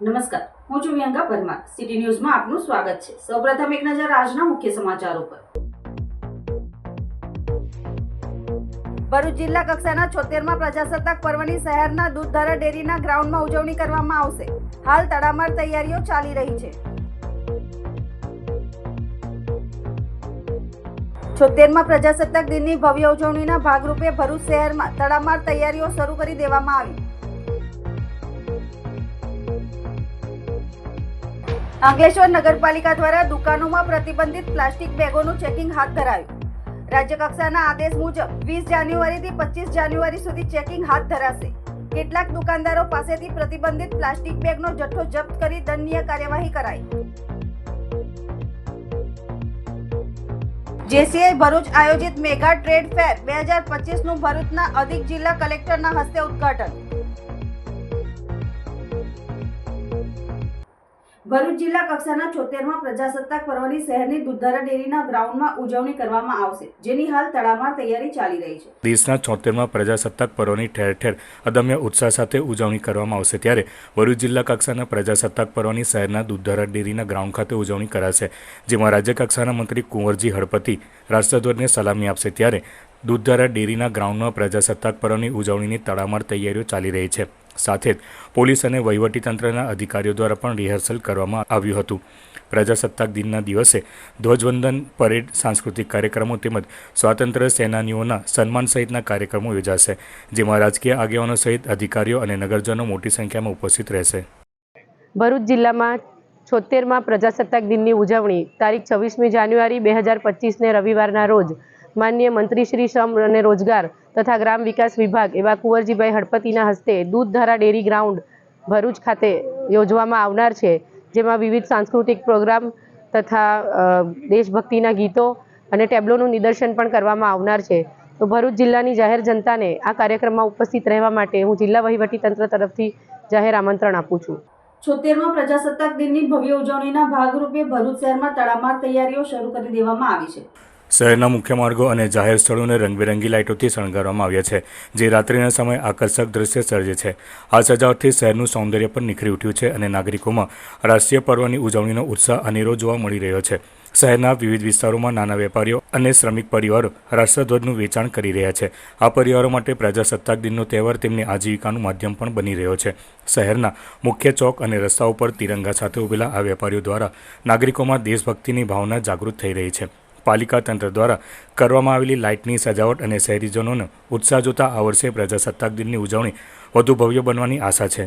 નમસ્કાર. હું છું વિયંગા પરમાર. સિટી ન્યૂઝમાં આપનું સ્વાગત છે. સૌપ્રથમ એક નજર આજના મુખ્ય સમાચારો પર. ભરૂચ જિલ્લા કક્ષાના છોતેરમાં પ્રજાસત્તાક પર્વની શહેરના દૂધધારા ડેરીના ગ્રાઉન્ડમાં ઉજવણી કરવામાં આવશે. હાલ તડામાર તૈયારીઓ ચાલી રહી છે. છોતેરમાં પ્રજાસત્તાક દિનની ભવ્ય ઉજવણીના ભાગરૂપે ભરૂચ શહેરમાં તડામાર તૈયારીઓ શરૂ કરી દેવામાં આવી. અંકલેશ્વર નગરપાલિકા દ્વારા દુકાનોમાં પ્રતિબંધિત પ્લાસ્ટિક બેગોનું ચેકિંગ હાથ ધરાયું. રાજ્ય કક્ષાના આદેશ મુજબ વીસ જાન્યુઆરીથી પચીસ જાન્યુઆરી સુધી ચેકિંગ હાથ ધરાશે. કેટલાક દુકાનદારો પાસેથી પ્રતિબંધિત પ્લાસ્ટિક બેગનો જથ્થો જપ્ત કરી દંડનીય કાર્યવાહી કરાઈ. જેસીઆઈ ભરૂચ આયોજિત મેગા ટ્રેડ ફેર બે હજાર પચીસનું ભરૂચના અધિક જિલ્લા કલેક્ટરના હસ્તે ઉદ્ઘાટન. ભરૂચ જિલ્લા કક્ષાના છોતેરમાં પ્રજાસત્તાક પર્વની શહેરની દૂધધારા ડેરીના ગ્રાઉન્ડમાં ઉજવણી કરવામાં આવશે, જેની હાલ તડામાર તૈયારી ચાલી રહી છે. દેશના છોતેરમાં પ્રજાસત્તાક પર્વની ઠેર ઠેર અદમ્ય ઉત્સાહ સાથે ઉજવણી કરવામાં આવશે, ત્યારે ભરૂચ જિલ્લા કક્ષાના પ્રજાસત્તાક પર્વની શહેરના દૂધધારા ડેરીના ગ્રાઉન્ડ ખાતે ઉજવણી કરાશે, જેમાં રાજ્ય કક્ષાના મંત્રી કુંવરજી હળપતિ રાષ્ટ્રધ્વજને સલામી આપશે, ત્યારે દૂધધારા ડેરીના ગ્રાઉન્ડમાં પ્રજાસત્તાક પર્વની ઉજવણીની તડામાર તૈયારીઓ ચાલી રહી છે. સાથે જ પોલીસ અને વહીવટીતંત્રના અધિકારીઓ દ્વારા પણ રિહર્સલ કરવામાં આવ્યું હતું. પ્રજાસત્તાક દિનના દિવસે ધ્વજવંદન, પરેડ, સાંસ્કૃતિક કાર્યક્રમો તેમજ સ્વાતંત્ર્ય સેનાનીઓના સન્માન સહિતના કાર્યક્રમો યોજાશે, જેમાં રાજકીય આગેવાનો સહિત અધિકારીઓ અને નગરજનો મોટી સંખ્યામાં ઉપસ્થિત રહેશે. ભરૂચ જિલ્લામાં છોતેરમાં પ્રજાસત્તાક દિનની ઉજવણી, તારીખ છવ્વીસમી જાન્યુઆરી, બે હજાર પચીસને રવિવારના રોજ માનનીય મંત્રી શ્રી શ્રમ અને રોજગાર તથા ગ્રામ વિકાસ વિભાગ એવા કુંવરજીભાઈ હળપતિના હસ્તે દૂધધારા ડેરી ગ્રાઉન્ડ ભરૂચ ખાતે યોજવામાં આવનાર છે, જેમાં વિવિધ સાંસ્કૃતિક પ્રોગ્રામ તથા દેશભક્તિના ગીતો અને ટેબ્લોનું નિદર્શન પણ કરવામાં આવનાર છે. તો ભરૂચ જિલ્લાની જાહેર જનતાને આ કાર્યક્રમમાં ઉપસ્થિત રહેવા માટે હું જિલ્લા વહીવટીતંત્ર તરફથી જાહેર આમંત્રણ આપું છું. છોતેરમાં પ્રજાસત્તાક દિનની ભવ્ય ઉજવણીના ભાગરૂપે ભરૂચ શહેરમાં તડામાર તૈયારીઓ શરૂ કરી દેવામાં આવી છે. શહેરના મુખ્ય માર્ગો અને જાહેર સ્થળોને રંગબેરંગી લાઇટોથી શણગારવામાં આવ્યા છે, જે રાત્રિના સમયે આકર્ષક દ્રશ્ય સર્જે છે. આ સજાવટથી શહેરનું સૌંદર્ય પણ નિખરી ઉઠ્યું છે અને નાગરિકોમાં રાષ્ટ્રીય પર્વની ઉજવણીનો ઉત્સાહ અનેરો જોવા મળી રહ્યો છે. શહેરના વિવિધ વિસ્તારોમાં નાના વેપારીઓ અને શ્રમિક પરિવારો રાષ્ટ્રધ્વજનું વેચાણ કરી રહ્યા છે. આ પરિવારો માટે પ્રજાસત્તાક દિનનો તહેવાર તેમની આજીવિકાનું માધ્યમ પણ બની રહ્યો છે. શહેરના મુખ્ય ચોક અને રસ્તાઓ પર તિરંગા સાથે ઉભેલા આ વેપારીઓ દ્વારા નાગરિકોમાં દેશભક્તિની ભાવના જાગૃત થઈ રહી છે. પાલિકા તંત્ર દ્વારા કરવામાં આવેલી લાઇટની સજાવટ અને શહેરીજનોનો ઉત્સાહ જોતા આ વર્ષે પ્રજાસત્તાક દિનની ઉજવણી વધુ ભવ્ય બનવાની આશા છે.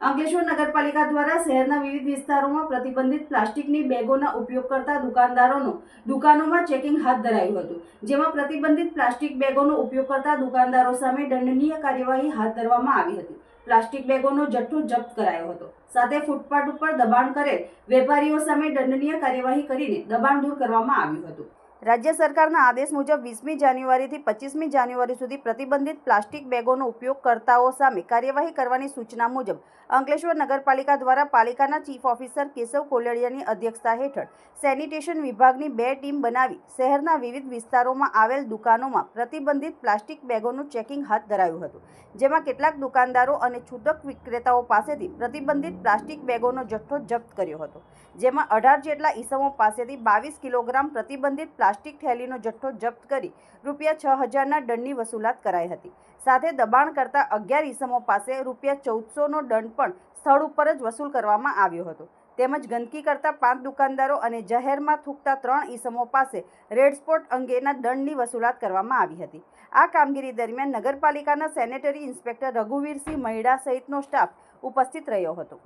અંકલેશ્વર નગરપાલિકા દ્વારા શહેરના વિવિધ વિસ્તારોમાં પ્રતિબંધિત પ્લાસ્ટિકની બેગોના ઉપયોગ કરતા દુકાનદારોનું દુકાનોમાં ચેકિંગ હાથ ધરાયું હતું, જેમાં પ્રતિબંધિત પ્લાસ્ટિક બેગોનો ઉપયોગ કરતા દુકાનદારો સામે દંડનીય કાર્યવાહી હાથ ધરવામાં આવી હતી. પ્લાસ્ટિક બેગોનો જથ્થો જપ્ત કરાયો હતો. સાથે ફૂટપાથ ઉપર દબાણ કરેલ વેપારીઓ સામે દંડનીય કાર્યવાહી કરીને દબાણ દૂર કરવામાં આવ્યું હતું. રાજ્ય સરકારના આદેશ મુજબ વીસમી જાન્યુઆરીથી પચીસમી જાન્યુઆરી સુધી પ્રતિબંધિત પ્લાસ્ટિક બેગોનો ઉપયોગ કરતાઓ સામે કાર્યવાહી કરવાની સૂચના મુજબ અંકલેશ્વર નગરપાલિકા દ્વારા પાલિકાના ચીફ ઓફિસર કેશવ કોલડિયાની અધ્યક્ષતા હેઠળ સેનિટેશન વિભાગની બે ટીમ બનાવી શહેરના વિવિધ વિસ્તારોમાં આવેલ દુકાનોમાં પ્રતિબંધિત પ્લાસ્ટિક બેગોનું ચેકિંગ હાથ ધરાયું હતું. જેમાં કેટલાક દુકાનદારો અને છૂટક વિક્રેતાઓ પાસેથી પ્રતિબંધિત પ્લાસ્ટિક બેગોનો જથ્થો જપ્ત કર્યો હતો. જેમાં અઢાર જેટલા ઈસમો પાસેથી બાવીસ કિલોગ્રામ પ્રતિબંધિત પ્લાસ્ટિક થેલીનો જથ્થો જપ્ત કરી રૂપિયા છ હજારના દંડની વસૂલાત કરાઈ હતી. સાથે દબાણ કરતા અગિયાર ઇસમો પાસે રૂપિયા ચૌદસોનો દંડ પણ સ્થળ ઉપર જ વસૂલ કરવામાં આવ્યો હતો. તેમજ ગંદકી કરતા પાંચ દુકાનદારો અને જાહેરમાં થૂકતા ત્રણ ઇસમો પાસે રેડ સ્પોટ અંગેના દંડની વસૂલાત કરવામાં આવી હતી. આ કામગીરી દરમિયાન નગરપાલિકાના સેનેટરી ઇન્સ્પેક્ટર રઘુવીરસિંહ મહિડા સહિતનો સ્ટાફ ઉપસ્થિત રહ્યો હતો.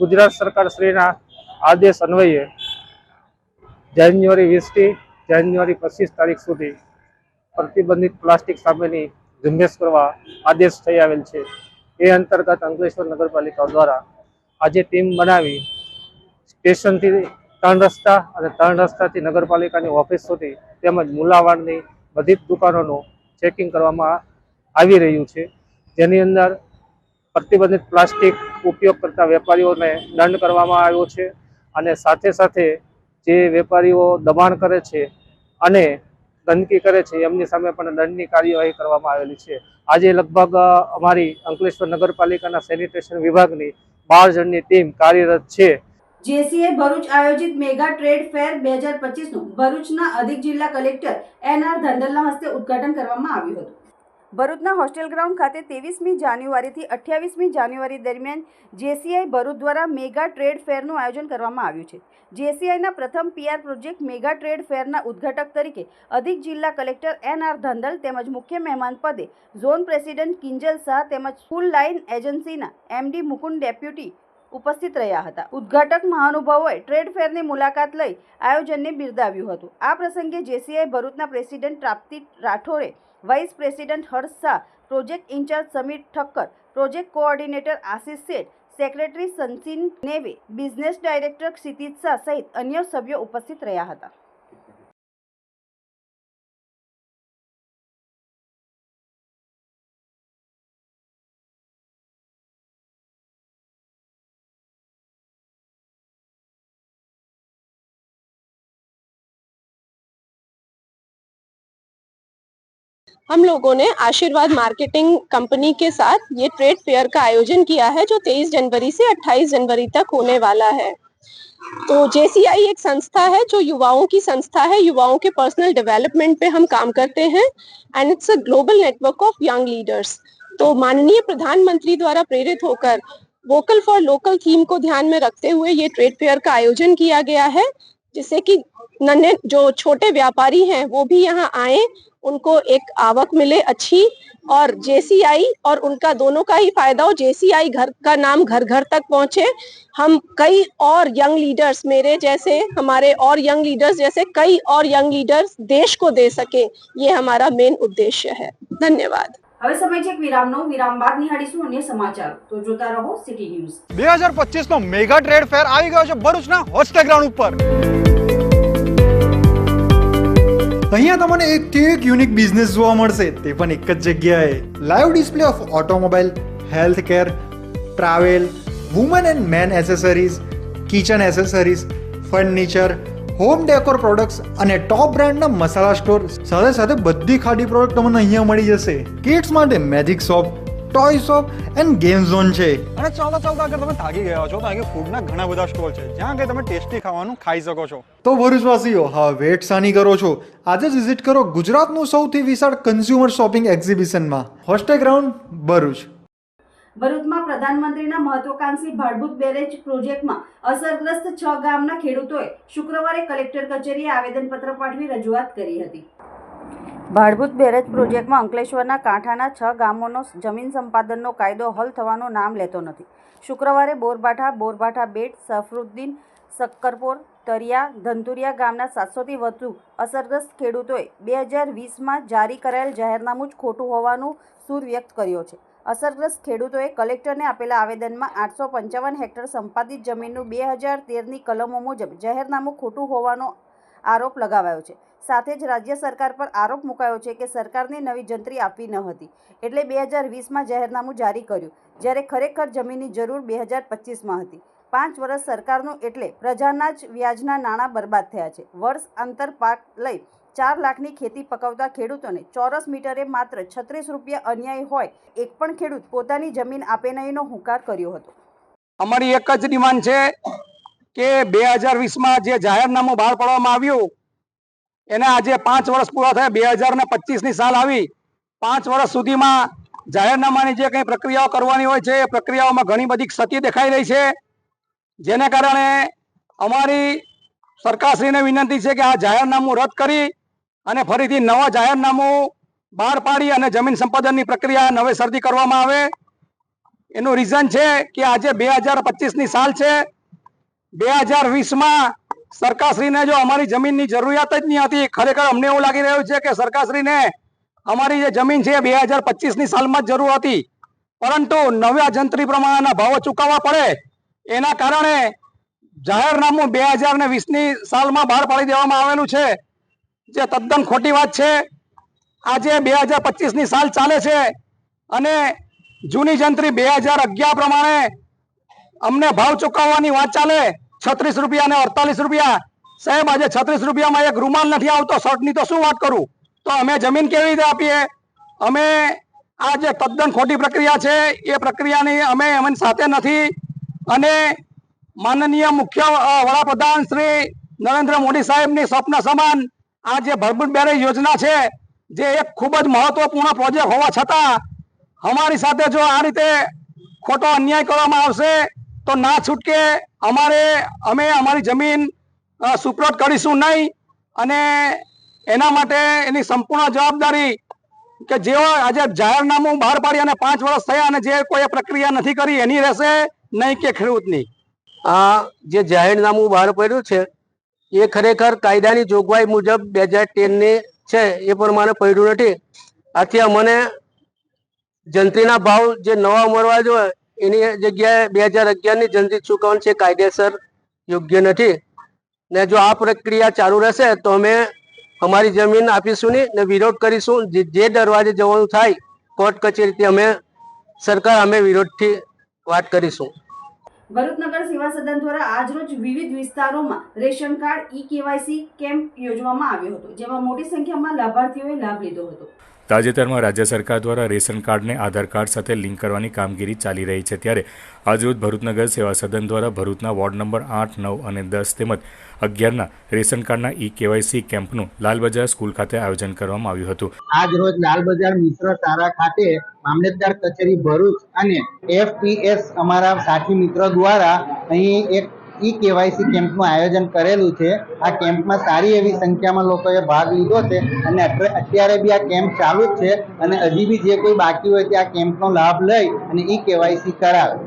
ગુજરાત સરકાર શ્રીના આદેશ અન્વયે જાન્યુઆરી વીસથી જાન્યુઆરી પચીસ તારીખ સુધી પ્રતિબંધિત પ્લાસ્ટિક સામેની ઝુંબેશ કરવા આદેશ થઈ આવેલ છે. એ અંતર્ગત અંકલેશ્વર નગરપાલિકા દ્વારા આજે ટીમ બનાવી સ્ટેશનથી ત્રણ રસ્તા અને ત્રણ રસ્તાથી નગરપાલિકાની ઓફિસ સુધી તેમજ મુલાવાડની બધી જ દુકાનોનું ચેકિંગ કરવામાં આવી રહ્યું છે. જેની અંદર પ્રતિબંધિત પ્લાસ્ટિક ઉપયોગ કરતા વેપારીઓને દંડ કરવામાં આવ્યો છે અને સાથે સાથે જે વેપારીઓ દબાણ કરે છે અને ગંદકી કરે છે, એમની સામે પણ દંડની કાર્યવાહી કરવામાં આવેલી છે. આજે લગભગ અમારી અંકલેશ્વર નગરપાલિકાના સેનિટેશન વિભાગની બાર જણની ટીમ કાર્યરત છે. જેસીએ ભરૂચ આયોજિત મેગા ટ્રેડ ફેર બે હજાર પચીસનું ભરૂચના અધિક જિલ્લા કલેક્ટર એન આર ધંધલના હસ્તે ઉદ્ઘાટન કરવામાં આવ્યું હતું. ભરૂચના હોસ્ટેલ ગ્રાઉન્ડ ખાતે ત્રેવીસમી જાન્યુઆરીથી અઠ્યાવીસમી જાન્યુઆરી દરમિયાન જેસીઆઈ ભરૂચ દ્વારા મેગા ટ્રેડ ફેરનું આયોજન કરવામાં આવ્યું છે. જેસીઆઈના પ્રથમ પીઆર પ્રોજેક્ટ મેગા ટ્રેડ ફેરના ઉદ્ઘાટક તરીકે અધિક જિલ્લા કલેક્ટર એન આર ધંધલ તેમજ મુખ્ય મહેમાન પદે ઝોન પ્રેસિડેન્ટ કિંજલ શાહ તેમજ ફૂલ લાઇન એજન્સીના એમડી મુકુંદ ડેપ્યુટી ઉપસ્થિત રહ્યા હતા. ઉદ્ઘાટક મહાનુભાવોએ ટ્રેડ ફેરની મુલાકાત લઈ આયોજનને બિરદાવ્યું હતું. આ પ્રસંગે જેસીઆઈ ભરૂચના president Prapti રાઠોરે vice president Harsh Shah project incharge Samir Thakkar, project coordinator Ashish Sheth, secretary Sachin Neve, business director Kshitij Shah સહિત અન્ય સભ્યો ઉપસ્થિત રહ્યા હતા. हम लोगों ने आशीर्वाद मार्केटिंग कंपनी के साथ ये ट्रेड फेयर का आयोजन किया है, जो 23 जनवरी से 28 जनवरी तक होने वाला है। तो जेसीआई एक संस्था है, जो युवाओं की संस्था है। युवाओं के पर्सनल डेवलपमेंट पे हम काम करते हैं and it's a global network of young leaders तो माननीय प्रधानमंत्री द्वारा प्रेरित होकर वोकल फॉर लोकल थीम को ध्यान में रखते हुए ये ट्रेड फेयर का आयोजन किया गया है। जिससे कि नन्हे जो छोटे व्यापारी हैं, वो भी यहाँ आए, उनको एक आवक मिले अच्छी और जेसीआई और उनका दोनों का ही फ़ायदा हो, जेसीआई घर का नाम घर घर तक पहुँचे। हम कई और यंग लीडर्स, मेरे जैसे, हमारे और यंग लीडर्स जैसे, कई और यंग लीडर्स देश को दे सके, ये हमारा मेन उद्देश्य है। धन्यवाद। હવે સમય છે વિરામનો. વિરામ બાદ નિહાળીશું અન્ય સમાચાર. તો જોતા રહો સિટી ન્યૂઝ. બે હજાર પચીસ નો મેગા ટ્રેડ ફેર આવી ગયો છે ભરૂચના હોસ્ટેલ ગ્રાઉન્ડ ઉપર. અહીંયા તમને એકથી એક યુનિક બિઝનેસ જોવા મળશે. તે પણ એક જ જગ્યાએ. Live display of automobile health care travel, woman and man accessories, kitchen accessories, furniture home decor products અને ટોપ બ્રાન્ડના મસાલા સ્ટોર સાથે સાથે બધી ખાડી પ્રોડક્ટ તમને અહીંયા મળી જશે. કિડ્સ માટે magic shop toy shop and game zone છે. અને ચાલતા ચાલતા આગળ તમે થાકી ગયા છો. તો અહીંયા ફૂડના ઘણા બધા સ્ટોલ છે. જ્યાં કે તમે ટેસ્ટી ખાવાનું ખાઈ શકો છો. તો ભરૂચવાસીઓ હા વેટ સાની કરો છો. આજે જ વિઝિટ કરો ગુજરાતનું સૌથી વિશાળ કન્ઝ્યુમર શોપિંગ એક્ઝિબિશનમાં હોસ્ટેગ્રાઉન્ડ ભરૂચ. ભરૂચમાં પ્રધાનમંત્રીના મહત્વાકાંક્ષી ભાડભૂત બેરેજ પ્રોજેક્ટમાં અસરગ્રસ્ત છ ગામના ખેડૂતોએ શુક્રવારે કલેક્ટર કચેરીએ આવેદનપત્ર પાઠવી રજૂઆત કરી હતી. ભાડભૂત બેરેજ પ્રોજેક્ટમાં અંકલેશ્વરના કાંઠાના છ ગામોનો જમીન સંપાદનનો કાયદો હલ થવાનું નામ લેતો નથી. શુક્રવારે બોરબાઠા બોરબાઠા બેટ, સફરુદ્દીન, સક્કરપોર, તરિયા, ધંતુરિયા ગામના સાતસોથી વધુ અસરગ્રસ્ત ખેડૂતોએ બે હજાર વીસમાં જારી કરાયેલ જાહેરનામું જ ખોટું હોવાનું સૂર વ્યક્ત કર્યો છે. અસરગ્રસ્ત ખેડૂતોએ કલેક્ટરને આપેલા આવેદનમાં આઠસો પંચાવન હેક્ટર સંપાદિત જમીનનું બે હજાર તેરની કલમો મુજબ જાહેરનામું ખોટું હોવાનો આરોપ લગાવાયો છે. સાથે જ રાજ્ય સરકાર પર આરોપ મુકાયો છે કે સરકારને નવી જંત્રી આપવી ન હતી. એટલે બે હજાર વીસમાં જાહેરનામું જારી કર્યું, જ્યારે ખરેખર જમીનની જરૂર બે હજાર પચીસમાં હતી. પાંચ વર્ષ સરકારનું એટલે પ્રજાના જ વ્યાજના નાણાં બરબાદ થયા છે. વર્ષ અંતર પાક લઈ ચાર લાખની ખેતી પકવતા ખેડૂતોને ચોરસ મીટરે માત્ર છત્રીસ રૂપિયા અન્યાય હોય, એક પણ ખેડૂત પોતાની જમીન આપે નહીંનો હુંકાર કર્યો હતો. અમારી એક જ ડિમાન્ડ છે કે બે હજાર વીસમાં જે જાહેરનામું બહાર પાડવામાં આવ્યું, એને આજે પાંચ વર્ષ પૂરા થયા, બે હજાર ને પચીસની સાલ આવી. પાંચ વર્ષ સુધીમાં જાહેરનામાની જે કંઈ પ્રક્રિયાઓ કરવાની હોય છે, એ પ્રક્રિયાઓમાં ઘણી બધી ક્ષતિ દેખાઈ રહી છે. જેને કારણે અમારી સરકારશ્રીને વિનંતી છે કે આ જાહેરનામું રદ કરી અને ફરીથી નવા જાહેરનામું બહાર પાડી અને જમીન સંપાદનની પ્રક્રિયા નવેસરથી કરવામાં આવે. એનું રીઝન છે કે આજે બે હજાર પચીસની સાલ છે. બે હજાર વીસમાં સરકારશ્રીને જો અમારી જમીનની જરૂરિયાત જ નહીં હતી, ખરેખર અમને એવું લાગી રહ્યું છે કે સરકારશ્રીને અમારી જે જમીન છે બે હજાર પચીસની સાલમાં જ જરૂર હતી. પરંતુ નવા જંત્રી પ્રમાણેના ભાવો ચૂકવવા પડે. એના કારણે જાહેરનામું બે હજાર ને વીસની સાલમાં બહાર પાડી દેવામાં આવેલું છે. જે તદ્દન ખોટી વાત છે. આજે બે હજાર પચીસની સાલ ચાલે છે અને જૂની જંત્રી બે હજાર અગિયાર પ્રમાણે અમને ભાવ ચૂકવવાની વાત ચાલે. છત્રીસ રૂપિયા અને અડતાલીસ રૂપિયા. સાહેબ, આજે છત્રીસ રૂપિયામાં એક રૂમાલ નથી આવતો. શર્ટની તો શું વાત કરું? તો અમે જમીન કેવી રીતે આપીએ? અમે આ જે તદ્દન ખોટી પ્રક્રિયા છે, એ પ્રક્રિયાની અમે એમની સાથે નથી. અને માનનીય મુખ્ય વડાપ્રધાન શ્રી નરેન્દ્ર મોદી સાહેબની સ્વપ્ન સમાન આ જે ભરપૂર બેરેજ યોજના છે, જે એક ખૂબ જ મહત્વપૂર્ણ પ્રોજેક્ટ હોવા છતાં, અમારી સાથે જો આ રીતે ખોટો અન્યાય કરવામાં આવશે, તો ના છૂટકે અમારે, અમે અમારી જમીન સુપ્રોટ કરીશું નહીં. અને એના માટે એની સંપૂર્ણ જવાબદારી કે જેઓ આજે જાહેરનામું બહાર પાડી અને પાંચ વર્ષ થયા અને જે કોઈ પ્રક્રિયા નથી કરી, એની રહેશે નહીં કે ખેડૂતની. આ જે જાહેરનામું બહાર પડ્યું છે એ ખરેખર કાયદાની જોગવાઈ મુજબ બે હજાર ટેનની છે, એ પ્રમાણે પડ્યું નથી. આથી અમને જંત્રીના ભાવ જે નવા મળવા જોઈએ, એની જગ્યાએ બે હજાર અગિયારની જંત્રી ચૂકવણ છે, કાયદેસર યોગ્ય નથી. ને જો આ પ્રક્રિયા ચાલુ રહેશે, તો અમે અમારી જમીન આપીશું નહીં ને વિરોધ કરીશું. જે જે દરવાજે જવાનું થાય, કોર્ટ કચેરીથી અમે, સરકાર અમે વિરોધથી વાત કરીશું. ભરૂચ નગર સેવા સદન દ્વારા આજરોજ વિવિધ વિસ્તારોમાં ration card e KYC camp યોજવામાં આવ્યો હતો, જેમાં મોટી સંખ્યામાં લાભાર્થીઓએ લાભ લીધો હતો. તાજેતરમાં રાજ્ય સરકાર દ્વારા રેશન કાર્ડને આધાર કાર્ડ સાથે લિંક કરવાની કામગીરી ચાલી રહી છે, ત્યારે આજરોજ ભરૂચનગર સેવા સદન દ્વારા ભરૂચના વોર્ડ નંબર આઠ, નવ અને દસ તેમજ અગિયારના રેશન કાર્ડના ઈ કેવાયસી કેમ્પનું લાલબજાર સ્કૂલ ખાતે આયોજન કરવામાં આવ્યું હતું. આજ રોજ લાલબજાર મિશ્ર તારા ખાતે મામલતદાર કચેરી ભરૂચ અને એફપીએસ અમારા સાથી મિત્રો દ્વારા અહીં એક ઈ કેવાયસી કેમ્પનું આયોજન કરેલું છે. આ કેમ્પમાં સારી એવી સંખ્યામાં લોકોએ ભાગ લીધો છે અને અત્યારે બી આ કેમ્પ ચાલુ જ છે અને હજી બી જે કોઈ બાકી હોય તે આ કેમ્પનો લાભ લઈ અને ઈ કેવાયસી કરાવે.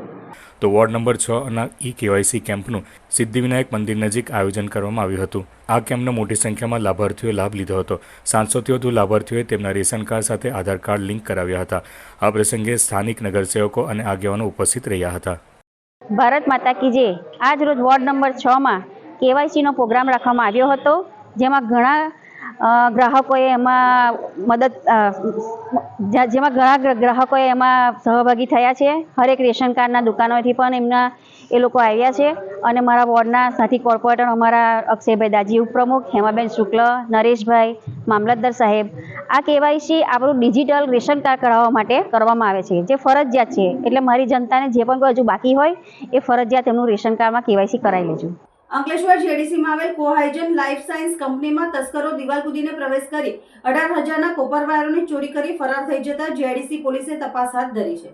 તો વોર્ડ નંબર છ ના ઈ કેવાયસી કેમ્પનું સિદ્ધિવિનાયક મંદિર નજીક આયોજન કરવામાં આવ્યું હતું. આ કેમ્પનો મોટી સંખ્યામાં લાભાર્થીઓએ લાભ લીધો હતો. સાતસોથી વધુ લાભાર્થીઓએ તેમના રેશન કાર્ડ સાથે આધાર કાર્ડ લિંક કરાવ્યા હતા. આ પ્રસંગે સ્થાનિક નગરસેવકો અને આગેવાનો ઉપસ્થિત રહ્યા હતા. ભારત માતા કી જે આજ રોજ વોર્ડ નંબર છમાં કેવાયસીનો પ્રોગ્રામ રાખવામાં આવ્યો હતો, જેમાં ઘણા ગ્રાહકોએ એમાં મદદ જેમાં ઘણા ગ્રાહકોએ એમાં સહભાગી થયા છે. હરેક રેશન કાર્ડના દુકાનોથી પણ એમના, એ લોકો આવ્યા છે. અને મારા વોર્ડના સાથી કોર્પોરેટર અમારા અક્ષયભાઈ દાજી ઉપપ્રમુખ, હેમાબેન શુક્લ, નરેશભાઈ, મામલતદાર સાહેબ. આ કેવાયસી આપણું ડિજિટલ રેશન કાર્ડ કરાવવા માટે કરવામાં આવે છે. જે ફરજિયાત છે. એટલે મારી જનતાને જે પણ કોઈ હજુ બાકી હોય, એ ફરજિયાત એમનું રેશન કાર્ડમાં કેવાયસી કરાવી લેજો. અંકલેશ્વર જેડીસીમાં આવેલ કોહાઇજન લાઈફ સાયન્સ કંપનીમાં તસ્કરો દિવાલ કૂદીને પ્રવેશ કરી અઢાર હજારના કોપર વાયરોની ચોરી કરી ફરાર થઈ જતા જેડીસી પોલીસે તપાસ હાથ ધરી છે.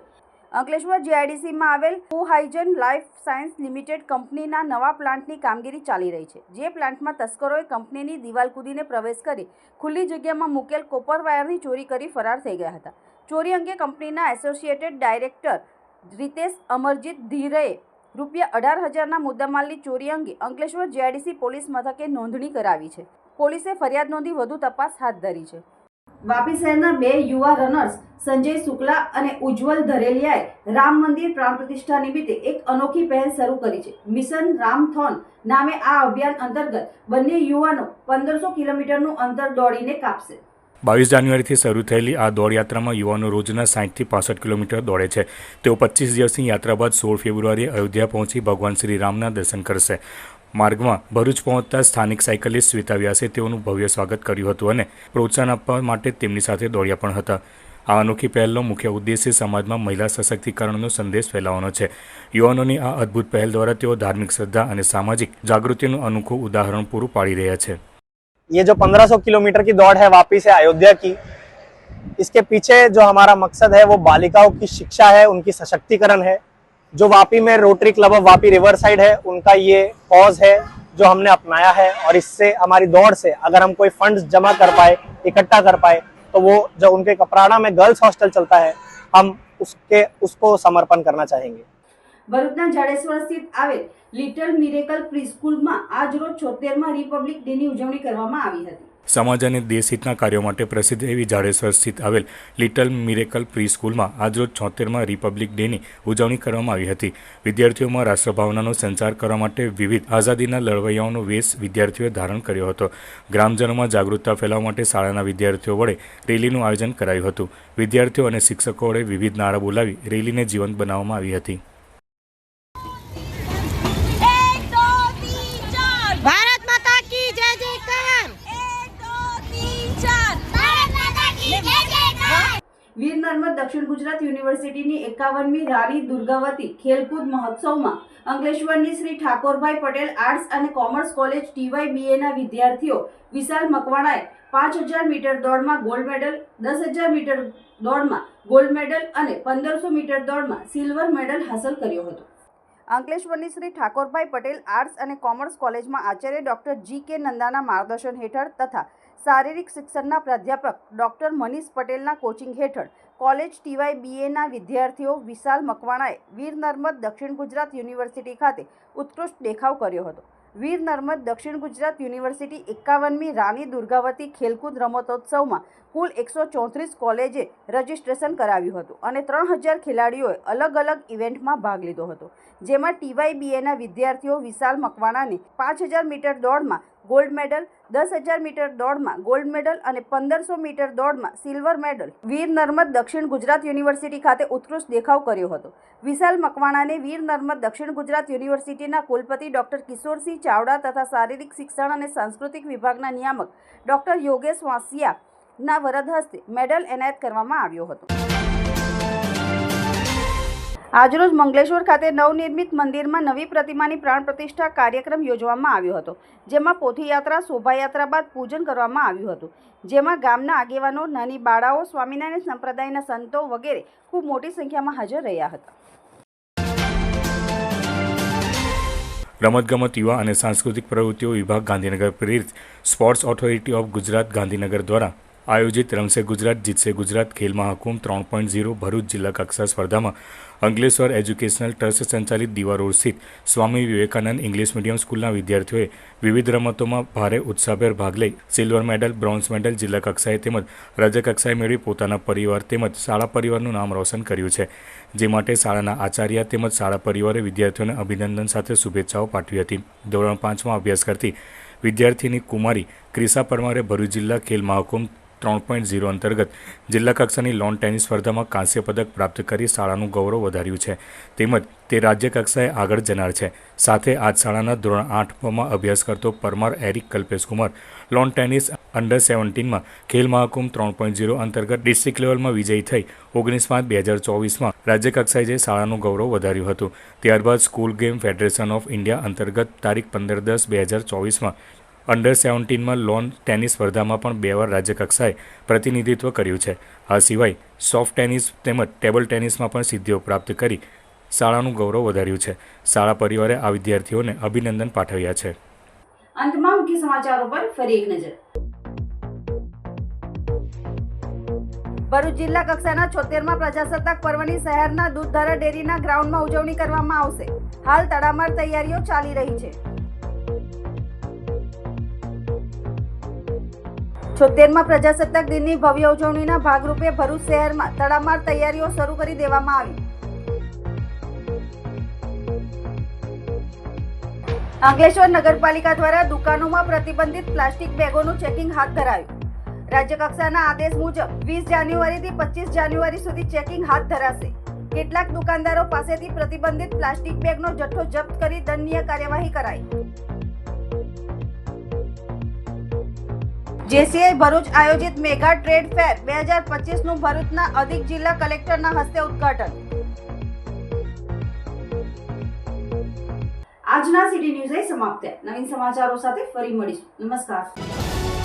અંકલેશ્વર જેઆઈડીસીમાં આવેલ કોહાઇજન લાઈફ સાયન્સ લિમિટેડ કંપનીના નવા પ્લાન્ટની કામગીરી ચાલી રહી છે. જે પ્લાન્ટમાં તસ્કરોએ કંપનીની દિવાલ કૂદીને પ્રવેશ કરી ખુલ્લી જગ્યામાં મૂકેલ કોપર વાયરની ચોરી કરી ફરાર થઈ ગયા હતા. ચોરી અંગે કંપનીના એસોસિએટેડ ડાયરેક્ટર રીતેશ અમરજીત ધીરેએ રૂપિયા અઢાર હજારના મુદ્દામાલની ચોરી અંગે અંકલેશ્વર જેડીસી પોલીસ મથકે નોંધણી કરાવી છે. પોલીસે ફરિયાદ નોંધી વધુ તપાસ હાથ ધરી છે. વાપી શહેરના બે યુવા રનર્સ, સંજય શુક્લા અને ઉજ્જવલ ધરેલિયાએ રામ મંદિર પ્રાણ પ્રતિષ્ઠા નિમિત્તે એક અનોખી પહેલ શરૂ કરી છે. મિશન રામથોન નામે આ અભિયાન અંતર્ગત બંને યુવાનો પંદરસો કિલોમીટરનું અંતર દોડીને કાપશે. બાવીસ જાન્યુઆરીથી શરૂ થયેલી આ દોડયાત્રામાં યુવાનો રોજના સાઠથી પાસઠ કિલોમીટર દોડે છે. તેઓ પચીસ દિવસની યાત્રા બાદ સોળ ફેબ્રુઆરીએ અયોધ્યા પહોંચી ભગવાન શ્રી રામના દર્શન કરશે. માર્ગમાં ભરૂચ પહોંચતા સ્થાનિક સાયકલિસ્ટ શ્વેતા વ્યાસે તેઓનું ભવ્ય સ્વાગત કર્યું હતું અને પ્રોત્સાહન આપવા માટે તેમની સાથે દોડ્યા પણ હતા. આ અનોખી પહેલનો મુખ્ય ઉદ્દેશ્ય સમાજમાં મહિલા સશક્તિકરણનો સંદેશ ફેલાવવાનો છે. યુવાનોની આ અદ્ભુત પહેલ દ્વારા તેઓ ધાર્મિક શ્રદ્ધા અને સામાજિક જાગૃતિનું અનોખું ઉદાહરણ પૂરું પાડી રહ્યા છે. ये जो 1500 किलोमीटर की दौड़ है वापी से अयोध्या की इसके पीछे जो हमारा मकसद है वो बालिकाओं की शिक्षा है उनकी सशक्तिकरण है जो वापी में rotary club of Vapi river side है उनका ये कॉज है जो हमने अपनाया है और इससे हमारी दौड़ से अगर हम कोई फंड्स जमा कर पाए इकट्ठा कर पाए तो वो जो उनके कपराड़ा में गर्ल्स हॉस्टल चलता है हम उसके उसको समर्पण करना चाहेंगे ભરૂચના જાડેશ્વર સ્થિત આવેલ લિટલ મિરેકલ પ્રીસ્કૂલમાં આજરોજ છોતેરમાં રિપબ્લિક ડેની ઉજવણી કરવામાં આવી હતી. સમાજ અને દેશહિતના કાર્યો માટે પ્રસિદ્ધ એવી જાડેશ્વર સ્થિત આવેલ લિટલ મિરેકલ પ્રીસ્કૂલમાં આજરોજ છોતેરમાં રિપબ્લિક ડેની ઉજવણી કરવામાં આવી હતી. વિદ્યાર્થીઓમાં રાષ્ટ્રભાવનાનો સંચાર કરવા માટે વિવિધ આઝાદીના લડવૈયાઓનો વેશ વિદ્યાર્થીઓએ ધારણ કર્યો હતો. ગ્રામજનોમાં જાગૃતતા ફેલાવવા માટે શાળાના વિદ્યાર્થીઓ વડે રેલીનું આયોજન કરાયું હતું. વિદ્યાર્થીઓ અને શિક્ષકો વડે વિવિધ નારા બોલાવી રેલીને જીવંત બનાવવામાં આવી હતી. દક્ષિણ ગુજરાત યુનિવર્સિટીની એકાવનમી રાણી દુર્ગાવતી ખેલકૂદ મહોત્સવમાં અંકલેશ્વરની શ્રી ઠાકોરભાઈ પટેલ આર્ટ્સ અને કોમર્સ કોલેજ ટીવાય બીએના વિદ્યાર્થીઓ વિશાલ મકવાણાએ પાંચ હજાર મીટર દોડમાં ગોલ્ડ મેડલ, દસ હજાર મીટર દોડમાં ગોલ્ડ મેડલ અને પંદરસો મીટર દોડમાં સિલ્વર મેડલ હાંસલ કર્યો હતો. અંકલેશ્વરની શ્રી ઠાકોરભાઈ પટેલ આર્ટ્સ અને કોમર્સ કોલેજમાં આચાર્ય ડોક્ટર જી કે નંદાના માર્ગદર્શન હેઠળ તથા શારીરિક શિક્ષણના પ્રાધ્યાપક ડૉક્ટર મનીષ પટેલના કોચિંગ હેઠળ કોલેજ ટીવાય બીએના વિદ્યાર્થીઓ વિશાલ મકવાણાએ વીર નર્મદ દક્ષિણ ગુજરાત યુનિવર્સિટી ખાતે ઉત્કૃષ્ટ દેખાવ કર્યો હતો. વીર નર્મદ દક્ષિણ ગુજરાત યુનિવર્સિટી એકાવનમી રાણી દુર્ગાવતી ખેલકૂદ રમતોત્સવમાં કુલ એકસો ચોત્રીસ કોલેજે રજીસ્ટ્રેશન કરાવ્યું હતું અને ત્રણ હજાર ખેલાડીઓએ અલગ અલગ ઇવેન્ટમાં ભાગ લીધો હતો. જેમાં ટીવાય બીએના વિદ્યાર્થીઓ વિશાલ મકવાણાને પાંચ હજાર મીટર દોડમાં ગોલ્ડ મેડલ, દસ હજાર મીટર દોડમાં ગોલ્ડ મેડલ અને પંદરસો મીટર દોડમાં સિલ્વર મેડલ. વીર નર્મદ દક્ષિણ ગુજરાત યુનિવર્સિટી ખાતે ઉત્કૃષ્ટ દેખાવ કર્યો હતો. વિશાલ મકવાણાને વીર નર્મદ દક્ષિણ ગુજરાત યુનિવર્સિટીના કુલપતિ ડોક્ટર કિશોરસિંહ ચાવડા તથા શારીરિક શિક્ષણ અને સાંસ્કૃતિક વિભાગના નિયામક ડોક્ટર યોગેશ વાંસિયાના વરદ હસ્તે મેડલ એનાયત કરવામાં આવ્યો હતો. આજરોજ મંગલેશ્વર ખાતે નવનિર્મિત મંદિરમાં નવી પ્રતિમાની પ્રાણ પ્રતિષ્ઠા કાર્યક્રમ યોજવામાં આવ્યો હતો, જેમાં પોથીયાત્રા, શોભાયાત્રા બાદ પૂજન કરવામાં આવ્યું હતું. જેમાં ગામના આગેવાનો, નાની બાળાઓ, સ્વામિનારાયણ સંપ્રદાયના સંતો વગેરે ખૂબ મોટી સંખ્યામાં હાજર રહ્યા હતા. રમતગમત, યુવા અને સાંસ્કૃતિક પ્રવૃત્તિઓ વિભાગ ગાંધીનગર પ્રેરિત sports authority of Gujarat Gandhinagar દ્વારા આયોજિત રમશે ગુજરાત, જીતશે ગુજરાત. ખેલ મહાકુંભ ત્રણ પોઈન્ટ ઝીરો ભરૂચ જિલ્લા કક્ષા સ્પર્ધામાં અંકલેશ્વર એજ્યુકેશનલ ટ્રસ્ટ સંચાલિત દીવા રોડ સ્થિત સ્વામી વિવેકાનંદ ઇંગ્લિશ મીડિયમ સ્કૂલના વિદ્યાર્થીઓએ વિવિધ રમતોમાં ભારે ઉત્સાહભેર ભાગ લઈ સિલ્વર મેડલ, બ્રોન્ઝ મેડલ જિલ્લા કક્ષાએ તેમજ રાજ્ય કક્ષાએ મેળવી પોતાના પરિવાર તેમજ શાળા પરિવારનું નામ રોશન કર્યું છે. જે માટે શાળાના આચાર્ય તેમજ શાળા પરિવારે વિદ્યાર્થીઓને અભિનંદન સાથે શુભેચ્છાઓ પાઠવી હતી. ધોરણ પાંચમાં અભ્યાસ કરતી વિદ્યાર્થીની કુમારી ક્રિસા પરમારે ભરૂચ જિલ્લા ખેલ મહાકુંભ ત્રણ પોઈન્ટ ઝીરો અંતર્ગત જિલ્લા કક્ષાની લોન ટેનિસ સ્પર્ધામાં કાંસ્ય પદક પ્રાપ્ત કરી શાળાનું ગૌરવ વધાર્યું છે. તેમજ તે રાજ્ય કક્ષાએ આગળ જનાર છે. સાથે આજ શાળાના ધોરણ આઠમાં અભ્યાસ કરતો Parmar Eric Kalpeshkumar lawn tennis under સેવન્ટીનમાં Khel Mahakumbh ત્રણ પોઈન્ટ ઝીરો અંતર્ગત ડિસ્ટ્રિક્ટ લેવલમાં વિજયી થઈ ઓગણીસ પાંચ બે હજાર ચોવીસમાં રાજ્ય કક્ષાએ જઈ શાળાનું ગૌરવ વધાર્યું હતું. ત્યારબાદ school game federation of India અંતર્ગત તારીખ પંદર દસ બે હજાર ચોવીસમાં અંડર સેવન્ટીનમાં લોન ટેનિસ સ્પર્ધામાં પણ બે વાર રાજ્ય કક્ષાએ પ્રતિનિધિત્વ કર્યું છે. આ સિવાય સોફ્ટ ટેનિસ તેમજ ટેબલ ટેનિસમાં પણ સિદ્ધિઓ પ્રાપ્ત કરી શાળાનું ગૌરવ વધાર્યું છે. શાળા પરિવારે આ વિદ્યાર્થીઓને અભિનંદન પાઠવ્યા છે. અંતમાં મુખ્ય સમાચારો પર ફરી એક નજર. ભરૂચ જિલ્લા કક્ષાના છોતેરમાં પ્રજાસત્તાક પર્વની શહેરના દૂધધારા ડેરીના ગ્રાઉન્ડમાં ઉજવણી કરવામાં આવશે. હાલ તડામાર તૈયારીઓ ચાલી રહી છે. છોતેરમાં પ્રજાસત્તાક દિનની ભવ્ય ઉજવણીના ભાગરૂપે ભરૂચ શહેરમાં તડામાર તૈયારીઓ શરૂ કરી દેવામાં આવી. અંકલેશ્વર નગરપાલિકા દ્વારા દુકાનોમાં પ્રતિબંધિત પ્લાસ્ટિક બેગોનું ચેકિંગ હાથ ધરાયું. રાજ્ય કક્ષાના આદેશ મુજબ વીસ જાન્યુઆરીથી પચીસ જાન્યુઆરી સુધી ચેકિંગ હાથ ધરાશે. કેટલાક દુકાનદારો પાસેથી પ્રતિબંધિત પ્લાસ્ટિક બેગનો જથ્થો જપ્ત કરી દંડનીય કાર્યવાહી કરાઈ. જેસીઆઈ ભરૂચ આયોજિત મેગા ટ્રેડ ફેર બે હજાર પચીસનું ભરૂચના અધિક જિલ્લા કલેક્ટરના હસ્તે ઉદઘાટન. આજના સિટી ન્યૂઝ સમાપ્ત. નવીન સમાચારો સાથે ફરી મળીશું. નમસ્કાર.